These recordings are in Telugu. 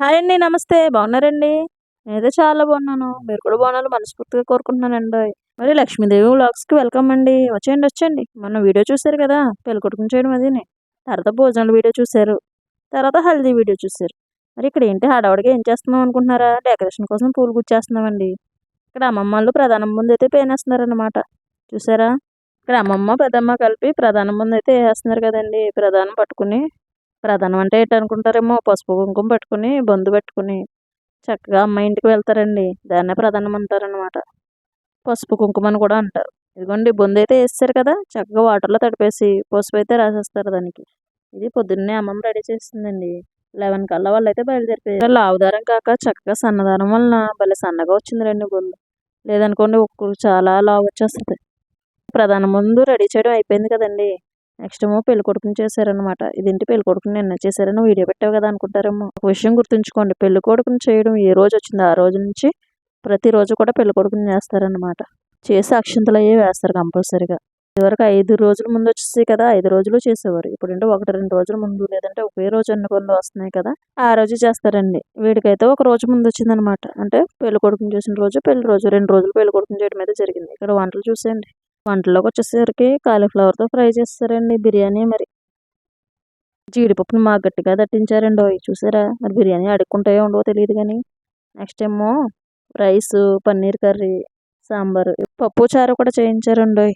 హాయ్ అండి నమస్తే. బాగున్నారండి? నేనైతే చాలా బాగున్నాను. మీరు కూడా బాగున్నారు మనస్ఫూర్తిగా కోరుకుంటున్నానండి. మరి లక్ష్మీదేవి వ్లాగ్స్కి వెల్కమ్ అండి. వచ్చేయండి వచ్చేయండి. మొన్న వీడియో చూశారు కదా పెళ్ళి కొట్టుకుని చేయడం అది తర్వాత భోజనాల వీడియో చూశారు. తర్వాత హల్దీ వీడియో చూశారు. మరి ఇక్కడ ఏంటి హడావుడిగా ఏం చేస్తున్నాం అనుకుంటున్నారా? డెకరేషన్ కోసం పూలు గుచ్చేస్తున్నామండి. ఇక్కడ అమ్మమ్మ వాళ్ళు ప్రధానం ముందు అయితే పేనేస్తున్నారనమాట చూసారా ఇక్కడ అమ్మమ్మ పెద్దమ్మ కలిపి ప్రధానం ముందు అయితే వేస్తున్నారు కదండి. ప్రధానం పట్టుకుని ప్రధానం అంటే ఏంటనుకుంటారేమో పసుపు కుంకుమ పెట్టుకుని బొందు పెట్టుకుని చక్కగా అమ్మాయి ఇంటికి వెళ్తారండి. దాన్నే ప్రధానం అంటారనమాట పసుపు కుంకుమ అని కూడా అంటారు. ఇదిగోండి బొందు అయితే వేస్తారు కదా చక్కగా వాటర్లో తడిపేసి పసుపు అయితే రాసేస్తారు దానికి. ఇది పొద్దున్నే అమ్మమ్మ రెడీ చేస్తుందండి లెవెన్ కల్లా వాళ్ళు అయితే బయలుదేరిపోయారు లావుదారం కాక చక్కగా సన్నదారం వలన భలే సన్నగా వచ్చింది రండి బొందు. లేదనుకోండి ఒక్కరు చాలా లావు వచ్చేస్తుంది. ప్రధాన ముందు రెడీ చేయడం అయిపోయింది కదండి. నెక్స్ట్ ఏమో పెళ్ళి కొడుకుని చేశారనమాట ఇదేంటి పెళ్ళి కొడుకుని నిన్న చేశారని వీడియో పెట్టావు కదా అనుకుంటారేమో. ఒక విషయం గుర్తుంచుకోండి పెళ్ళి కొడుకుని చేయడం ఏ రోజు వచ్చిందో ఆ రోజు నుంచి ప్రతిరోజు కూడా పెళ్ళి కొడుకుని చేస్తారనమాట చేసి అక్షంతలు అయ్యే వేస్తారు కంపల్సరీగా. ఇదివరకు ఐదు రోజుల ముందు వచ్చేసి కదా ఐదు రోజులు చేసేవారు. ఇప్పుడు అంటే ఒకటి రెండు రోజుల ముందు లేదంటే ఒకే రోజు అన్ని పనులు వస్తున్నాయి కదా ఆ రోజు చేస్తారండి. వీడికైతే ఒక రోజు ముందు వచ్చిందనమాట అంటే పెళ్ళి కొడుకుని చేసిన రోజు పెళ్ళి రోజు రెండు రోజులు పెళ్ళి కొడుకుని చేయడం అయితే జరిగింది. ఇక్కడ వంటలు చూసేయండి. వంటలోకి వచ్చేసరికి కాలీఫ్లవర్తో ఫ్రై చేస్తారండి బిర్యానీ మరి. జీడిపప్పును మాకు గట్టిగా దట్టించారండి అవి చూసారా? మరి బిర్యానీ అడుక్కుంటాయో ఉండవో తెలియదు కానీ నెక్స్ట్ ఏమో రైస్ పన్నీర్ కర్రీ సాంబార్ పప్పు చారు కూడా చేయించారండి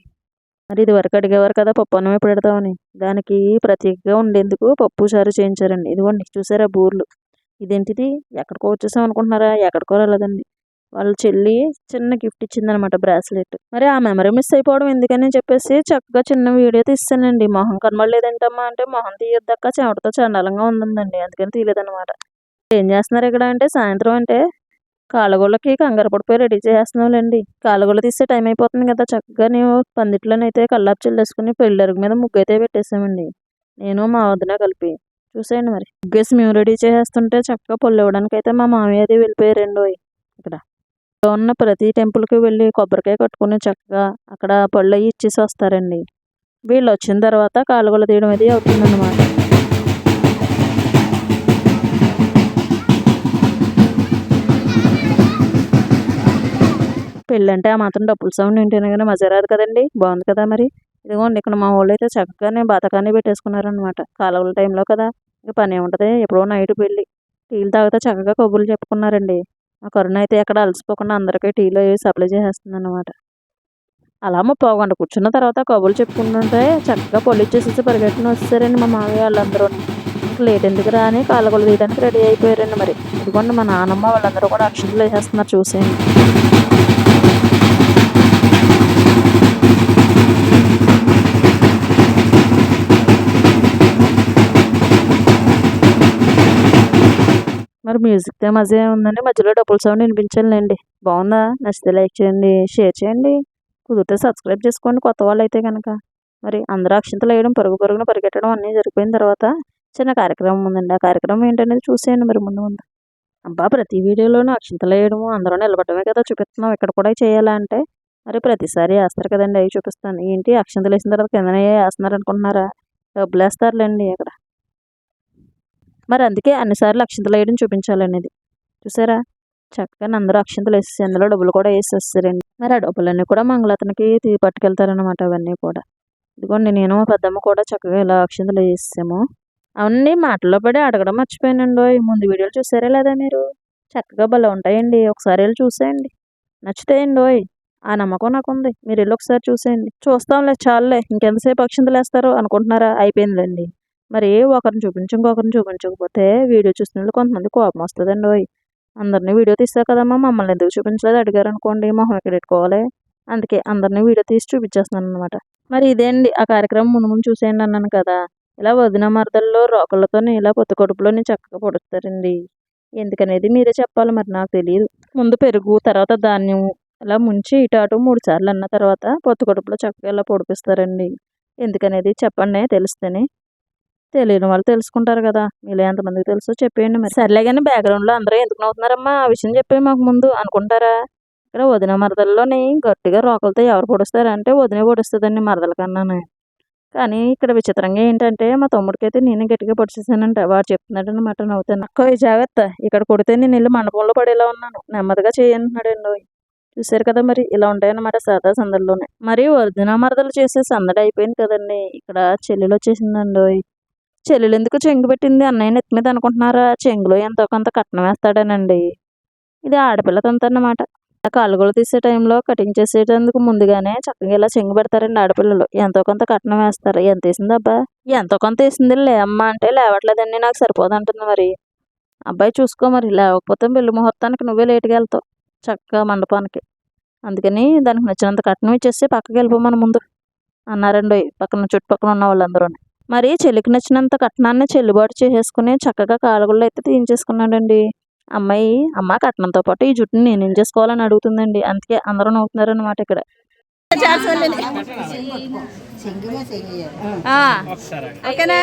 మరి ఇది వరకు అడిగేవారు కదా పప్పు అన్నమే పెడతామని. దానికి ప్రత్యేకంగా ఉండేందుకు పప్పు చారు చేయించారండి. ఇదిగోండి చూసారా బూర్లు. ఇదేంటిది? ఎక్కడికో వచ్చేసాం అనుకుంటున్నారా ఎక్కడికో రాలేదండి. వాళ్ళ చెల్లి చిన్న గిఫ్ట్ ఇచ్చిందనమాట బ్రాస్లెట్ మరి ఆ మెమరీ మిస్ అయిపోవడం ఎందుకని చెప్పేసి చక్కగా చిన్న వీడియో తీస్తానండి. మొహం కనబడలేదంటమ్మా అంటే మొహం తీయొద్దక్క చెమటతో చండాలంగా ఉందండి అందుకని తీయలేదనమాట ఏం చేస్తున్నారు ఇక్కడ అంటే సాయంత్రం అంటే కాళ్ళగోళ్ళకి కంగారు పడిపోయి రెడీ చేస్తున్నాంలేండి కాళ్ళగోళ్ళ తీస్తే టైం అయిపోతుంది కదా. చక్కగా నేను పందిట్లోనైతే కల్లాపు చెల్లేసుకుని పెళ్ళరుగు మీద ముగ్గు అయితే పెట్టేసామండి నేను మా వదిన కలిపి. చూసేయండి మరి. ముగ్గేసి మేము రెడీ చేసేస్తుంటే చక్కగా పొల్లు ఇవ్వడానికి అయితే మా మామయ్య అది వెళ్ళిపోయారండి ఇక్కడ. ఉన్న ప్రతి టెంపుల్కి వెళ్ళి కొబ్బరికాయ కట్టుకుని చక్కగా అక్కడ పళ్ళు అవి ఇచ్చేసి వస్తారండి. వీళ్ళు వచ్చిన తర్వాత కాలువలు తీయడం అది అవుతుందన్నమాట. పెళ్ళంటే ఆ మాత్రం డబ్బులు సౌండ్ వింటేనే కానీ మజా రాదు కదండి. బాగుంది కదా మరి. ఇదిగోండి ఇక్కడ మా ఊళ్ళో అయితే చక్కగానే బాతకాన్ని పెట్టేసుకున్నారనమాట కాలువల టైంలో కదా. ఇంక పని ఉంటుంది. ఎప్పుడో నైట్ పెళ్ళి. టీలు తాగితే చక్కగా కబుర్లు చెప్పుకున్నారండి. ఆ కరుణ అయితే ఎక్కడ అలసిపోకుండా అందరికీ టీలో సప్లై చేసేస్తుంది అనమాట అలా మా గంట కూర్చున్న తర్వాత కబుర్లు చెప్పుకుంటుంటే చక్కగా పొల్లు ఇచ్చేసేసి పరిగెట్టుకుని వచ్చేసారండి మా మామయ్య వాళ్ళందరూ. లేట్ ఎందుకు రాని కాళ్ళగొలు తీయడానికి రెడీ అయిపోయారండి మరి. ఇదిగోండి మా నాన్నమ్మ వాళ్ళందరూ కూడా అక్షంతలు వేసేస్తున్నారు చూసేయండి. మ్యూజిక్ మ్యూజిక్తో అదే ఉందండి. మధ్యలో డబ్బుల సౌండ్ వినిపించాలండి బాగుందా? నచ్చితే లైక్ చేయండి షేర్ చేయండి. కుదిరితే సబ్స్క్రైబ్ చేసుకోండి కొత్త వాళ్ళు అయితే కనుక మరి అందరూ అక్షంతలు వేయడం పరుగు పరుగున పరిగెట్టడం అన్నీ జరిగిపోయిన తర్వాత చిన్న కార్యక్రమం ఉందండి. ఆ కార్యక్రమం ఏంటనేది చూసేయండి మరి ముందు ముందు. అబ్బా ప్రతి వీడియోలోనూ అక్షంతలు వేయడము అందరూ నిలబడమే కదా చూపిస్తున్నాం. ఇక్కడ కూడా చేయాలా అంటే మరి ప్రతిసారి వేస్తారు కదండి. అవి చూపిస్తాను. ఏంటి? అక్షంతలు వేసిన తర్వాత కిందనే వేస్తున్నారు అనుకుంటున్నారా డబ్బులు వేస్తారులేండి అక్కడ. మరి అందుకే అన్నిసార్లు అక్షింతలు వేయడం చూపించాలనేది. చూసారా? చక్కగా అందరూ అక్షంతలు వేసేసి అందులో డబ్బులు కూడా వేసేస్తారండి. మరి ఆ డబ్బులన్నీ కూడా మంగళతనికి పట్టుకెళ్తారనమాట అవన్నీ కూడా. ఇదిగోండి నేను పెద్దమ్మ కూడా చక్కగా ఇలా అక్షింతలు వేసాము అవన్నీ మాటల్లో పడి అడగడం మర్చిపోయానండి ముందు వీడియోలు చూసారా లేదా మీరు? చక్కగా భలే ఉంటాయండి. ఒకసారి వెళ్ళి చూసేయండి. నచ్చుతాయండి ఓయ్. ఆ నమ్మకం నాకు ఉంది. మీరు వెళ్ళి ఒకసారి చూసేయండి. చూస్తాంలే చాలులే. ఇంకెంతసేపు అక్షింతలు వేస్తారు అనుకుంటున్నారా? అయిపోయిందండి మరి ఒకరిని చూపించి ఇంకొకరిని చూపించకపోతే వీడియో చూసిన వాళ్ళు కొంతమంది కోపం వస్తుందండి ఓయ్. అందరినీ వీడియో తీసా కదమ్మా మమ్మల్ని ఎందుకు చూపించలేదు? అడిగారు అనుకోండి మొహం ఎక్కడ పెట్టుకోవాలి? అందుకే అందరినీ వీడియో తీసి చూపించేస్తున్నాను అనమాట మరి ఇదే అండి ఆ కార్యక్రమం ముందు ముందు చూసేయండి అన్నాను కదా. ఇలా వదిన మరదల్లో రోకళ్ళతో ఇలా పొత్తి కడుపులోని చక్కగా పొడుస్తారండి. ఎందుకనేది మీరే చెప్పాలి మరి నాకు తెలియదు ముందు పెరుగు తర్వాత ధాన్యం ఇలా ముంచి ఇటు అటు మూడు సార్లు అన్న తర్వాత పొత్తి కడుపులో చక్కగా ఇలా పొడిపిస్తారండి. ఎందుకనేది చెప్పండి తెలిస్తేనే. తెలియని వాళ్ళు తెలుసుకుంటారు కదా. మీలో ఎంతమందికి తెలుసో చెప్పేయండి మరి. సర్లే కానీ బ్యాక్గ్రౌండ్లో అందరూ ఎందుకు నవ్వుతున్నారమ్మా? ఆ విషయం చెప్పే మాకు ముందు అనుకుంటారా? ఇక్కడ వదిన మరదల్లోని గట్టిగా రోకలతో ఎవరు పొడుస్తారంటే వదిన పొడుస్తుందండి మరదల కన్నాను. కానీ ఇక్కడ విచిత్రంగా ఏంటంటే మా తమ్ముడికైతే నేను గట్టిగా పొడిచేసానంట. వాడు చెప్తున్నాడు అనమాట నవ్వుతాను అక్క ఈ జాగ్రత్త. ఇక్కడ కొడితే నేను ఇల్లు మండపంలో పడేలా ఉన్నాను. నెమ్మదిగా చేయంటున్నాడండి చూసారు కదా మరి ఇలా ఉంటాయన్నమాట సాదా సందడిలోనే. మరి వదిన మరదలు చేసే సందడి అయిపోయింది కదండి. ఇక్కడ చెల్లెలు వచ్చేసిందండి చెల్లెలు ఎందుకు చెంగు పెట్టింది? అన్నయ్య నెత్తి మీద అనుకుంటున్నారా? చెంగులో ఎంతో కొంత కట్నం వేస్తాడనండి. ఇది ఆడపిల్ల తంత అన్నమాట కాలుగోలు తీసే టైంలో కటింగ్ చేసేటందుకు ముందుగానే చక్కగా ఇలా చెంగు పెడతారండి ఆడపిల్లలు. ఎంతో కొంత కట్నం వేస్తారు. ఎంత వేసింది అబ్బా? ఎంతో కొంత వేసింది లే అమ్మ అంటే లేవట్లేదండి నాకు సరిపోదు అంటుంది మరి. అబ్బాయి చూసుకో మరి లేకపోతే పెళ్ళి ముహూర్తానికి నువ్వే లేటుగా వెళ్తావు చక్కగా మండపానికి. అందుకని దానికి నచ్చినంత కట్నం ఇచ్చేసి పక్కకి వెళ్ళిపోమని ముందు అన్నారండి. పక్కన చుట్టుపక్కల ఉన్న వాళ్ళందరూ మరి చెల్లికి నచ్చినంత కట్నాన్ని చెల్లుబాటు చేసేసుకుని చక్కగా కాలుగుళ్ళు అయితే తీయించేసుకున్నాడండి. అమ్మాయి అమ్మ కట్నంతో పాటు ఈ జుట్టుని నేనేం చేసుకోవాలని అడుగుతుందండి. అందుకే అందరూ నవ్వుతున్నారు అనమాట ఇక్కడ ఓకేనా?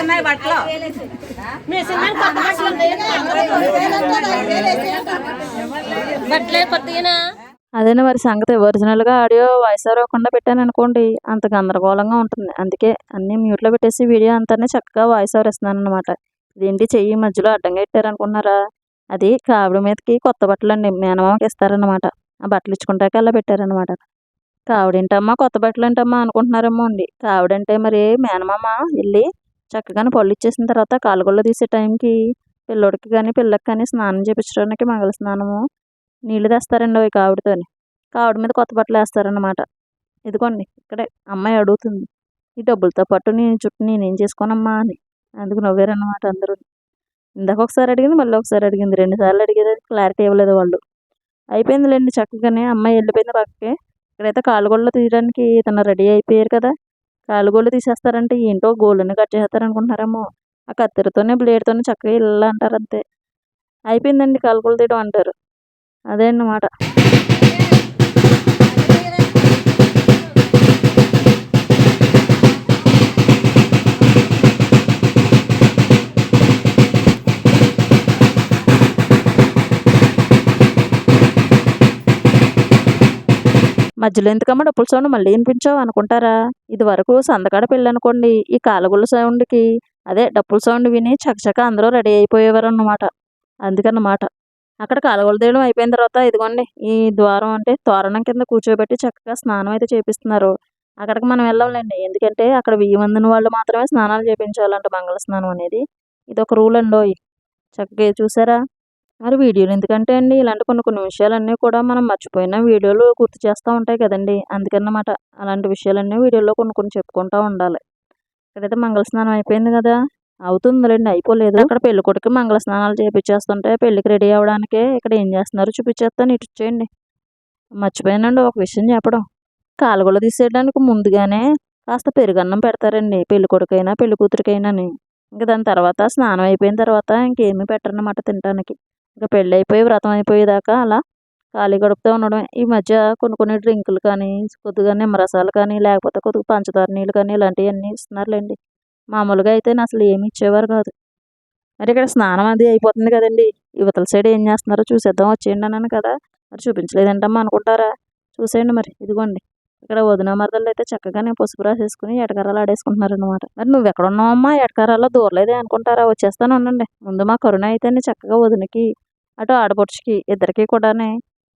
ఉన్నాయి బట్టలు. బట్టలే కొత్తగా అదేనా మరి సంగతి ఒరిజినల్గా ఆడియో వాయిస్ అవ్వకుండా పెట్టాను అనుకోండి అంత గందరగోళంగా ఉంటుంది అందుకే అన్నీ మ్యూట్లో పెట్టేసి వీడియో అంతానే చక్కగా వాయిస్ ఓవర్ ఇస్తున్నాను అనమాట ఇదేంటి చెయ్యి మధ్యలో అడ్డంగా పెట్టారు అనుకున్నారా అది కావిడ మీదకి కొత్త బట్టలు అండి మేనమామకి ఇస్తారనమాట ఆ బట్టలు ఇచ్చుకుంటాక అలా పెట్టారనమాట కావిడేంటమ్మా కొత్త బట్టలు ఏంటమ్మా అనుకుంటున్నారేమో అండి కావిడంటే మరి మేనమామ వెళ్ళి చక్కగానే పళ్ళు ఇచ్చేసిన తర్వాత కాలుగొల్ల తీసే టైంకి పిల్లోడికి కానీ పిల్లకి కానీ స్నానం చేపించడానికి మంగళ స్నానము నీళ్ళు తెస్తారండి అవి కావిడితోని. కావిడ మీద కొత్త బట్టలు వేస్తారనమాట ఇదిగోండి ఇక్కడే అమ్మాయి అడుగుతుంది. ఈ డబ్బులతో పాటు నేను చుట్టూ నేనేం చేసుకోనమ్మా అని. అందుకు నవ్వారన్నమాట అందరూ. ఇందాక ఒకసారి అడిగింది మళ్ళీ ఒకసారి అడిగింది. రెండు సార్లు అడిగేది క్లారిటీ ఇవ్వలేదు వాళ్ళు. అయిపోయిందిలేండి చక్కగానే అమ్మాయి వెళ్ళిపోయింది పక్కకి. ఇక్కడైతే కాలుగోళ్ళు తీయడానికి తను రెడీ అయిపోయారు కదా. కాలుగోళ్ళు తీసేస్తారంటే ఏంటో గోళ్ళని కట్ చేస్తారు అనుకుంటున్నారేమో ఆ కత్తెరతోనే బ్లేడ్తోనే చక్కగా ఇల్లు అంటారు అంతే. అయిపోయిందండి కాలుగోలు తీయడం అంటారు. అదే అన్నమాట. మధ్యలో ఎందుకమ్మా డప్పుల సౌండ్ మళ్ళీ వినిపించావు అనుకుంటారా? ఇది వరకు సందకాడ పెళ్ళి అనుకోండి ఈ కాలగుళ్ళ సౌండ్కి. అదే డప్పుల సౌండ్ విని చకచక అందరూ రెడీ అయిపోయేవారు అన్నమాట అందుకన్నమాట. అక్కడ కాలువలు తీయడం అయిపోయిన తర్వాత ఇదిగోండి ఈ ద్వారం అంటే తోరణం కింద కూర్చోబెట్టి చక్కగా స్నానం అయితే చేపిస్తున్నారు. అక్కడికి మనం వెళ్ళాంలేండి. ఎందుకంటే అక్కడ వెయ్యి మందిని వాళ్ళు మాత్రమే స్నానాలు చేపించాలంట మంగళ స్నానం అనేది. ఇది ఒక రూల్ అండి చక్కగా చూసారా? మరి వీడియోలు. ఎందుకంటే అండి ఇలాంటి కొన్ని కొన్ని విషయాలన్నీ కూడా మనం మర్చిపోయిన వీడియోలు గుర్తు చేస్తూ ఉంటాయి కదండి. అందుకన్నమాట అలాంటి విషయాలన్నీ వీడియోలో కొన్ని కొన్ని చెప్పుకుంటూ ఉండాలి. ఇక్కడైతే మంగళ స్నానం అయిపోయింది కదా. అవుతుందిలేండి అయిపోలేదు. అక్కడ పెళ్ళి కొడుకు మంగళ స్నానాలు చేపించేస్తుంటే పెళ్ళికి రెడీ అవ్వడానికే ఇక్కడ ఏం చేస్తున్నారు చూపించేస్తాను ఇటు ఇచ్చేయండి మర్చిపోయానండి ఒక విషయం చెప్పడం. కాలుగొల తీసేయడానికి ముందుగానే కాస్త పెరుగన్నం పెడతారండి పెళ్ళి కొడుకైనా పెళ్ళి కూతురికైనాని. ఇంకా దాని తర్వాత స్నానం అయిపోయిన తర్వాత ఇంకేమీ పెట్టరన్నమాట తినడానికి ఇంకా పెళ్ళి అయిపోయి వ్రతం అయిపోయేదాకా అలా ఖాళీ గడుపుతూ ఉండడం ఈ మధ్య కొన్ని కొన్ని డ్రింకులు కానీ కొద్దిగా నిమ్మరసాలు కానీ లేకపోతే కొద్దిగా పంచదార నీళ్ళు కానీ ఇలాంటివన్నీ ఇస్తున్నారులేండి. మామూలుగా అయితే అసలు ఏమి ఇచ్చేవారు కాదు. మరి ఇక్కడ స్నానం అది అయిపోతుంది కదండి. యువతల సైడ్ ఏం చేస్తున్నారో చూసేద్దాం. వచ్చేయండి అన్నాను కదా. మరి చూపించలేదంటమ్మా అనుకుంటారా? చూసేయండి మరి. ఇదిగోండి. ఇక్కడ వదిన మరదలు అయితే చక్కగానే పసుపు రాసేసుకుని ఎటకరాలు ఆడేసుకుంటున్నారు అనమాట మరి నువ్వు ఎక్కడ ఉన్నావమ్మా ఎటకరాల్లో దూరలేదే అనుకుంటారా? వచ్చేస్తాను ఉండండి ముందు మా కరుణ అయితే చక్కగా వదినకి అటు ఆడపడుచుకి ఇద్దరికి కూడానే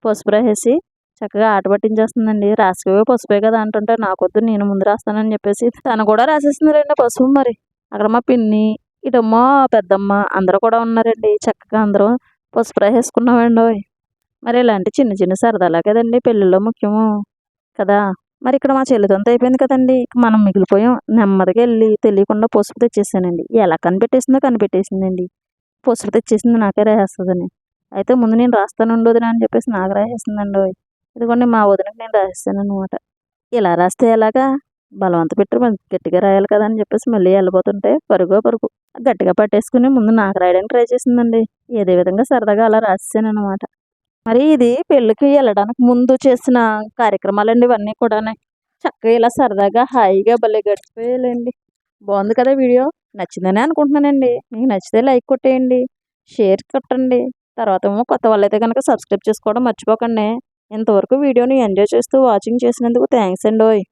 పసుపు రాసేసి చక్కగా ఆట పట్టించేస్తుందండి. రాసుకోవే పసుపే కదా అంటుంటే నాకొద్దు నేను ముందు రాస్తానని చెప్పేసి తను కూడా రాసేస్తుంది పసుపు మరి. అక్కడ మా పిన్ని ఇటమ్మ పెద్దమ్మ అందరూ కూడా ఉన్నారండి. చక్కగా అందరూ పసుపు రాసేసుకున్నామండి మరి ఇలాంటి చిన్న చిన్న సరదాలా కదండి పెళ్ళిలో ముఖ్యము. కదా? మరి ఇక్కడ మా చెల్లిదంతా అయిపోయింది కదండి. మనం మిగిలిపోయాం. నెమ్మదిగా వెళ్ళి తెలియకుండా పసుపు తెచ్చేసానండి. ఎలా కనిపెట్టేసిందో కనిపెట్టేసిందండి. పసుపు తెచ్చేసింది నాకే రాసేస్తుందని. అయితే ముందు నేను రాస్తాను వదిన అని చెప్పేసి నాకు రాసేసిందండి ఇదిగోండి మా వదినకి నేను రాసేసాను అనమాట ఇలా రాస్తే ఎలాగా? బలవంత పెట్టి గట్టిగా రాయాలి కదా అని చెప్పేసి మళ్ళీ వెళ్ళిపోతుంటే పరుగో పరుగు. గట్టిగా పట్టేసుకుని ముందు నాకు రాయడానికి ట్రై చేసిందండి. ఏదే విధంగా సరదాగా అలా రాసేసాను అనమాట మరి ఇది పెళ్ళికి వెళ్ళడానికి ముందు చేసిన కార్యక్రమాలండి ఇవన్నీ కూడా చక్కగా ఇలా సరదాగా హాయిగా భలే గడిచిపోయాలండి బాగుంది కదా వీడియో. నచ్చిందని అనుకుంటున్నానండి. మీకు నచ్చితే లైక్ కొట్టేయండి షేర్ కొట్టండి. తర్వాత ఏమో కొత్త వాళ్ళైతే కనుక సబ్స్క్రైబ్ చేసుకోవడం మర్చిపోకండి. ఇంతవరకు వీడియోని ఎంజాయ్ చేస్తూ వాచింగ్ చేసినందుకు థ్యాంక్స్ అండి ఓయ్.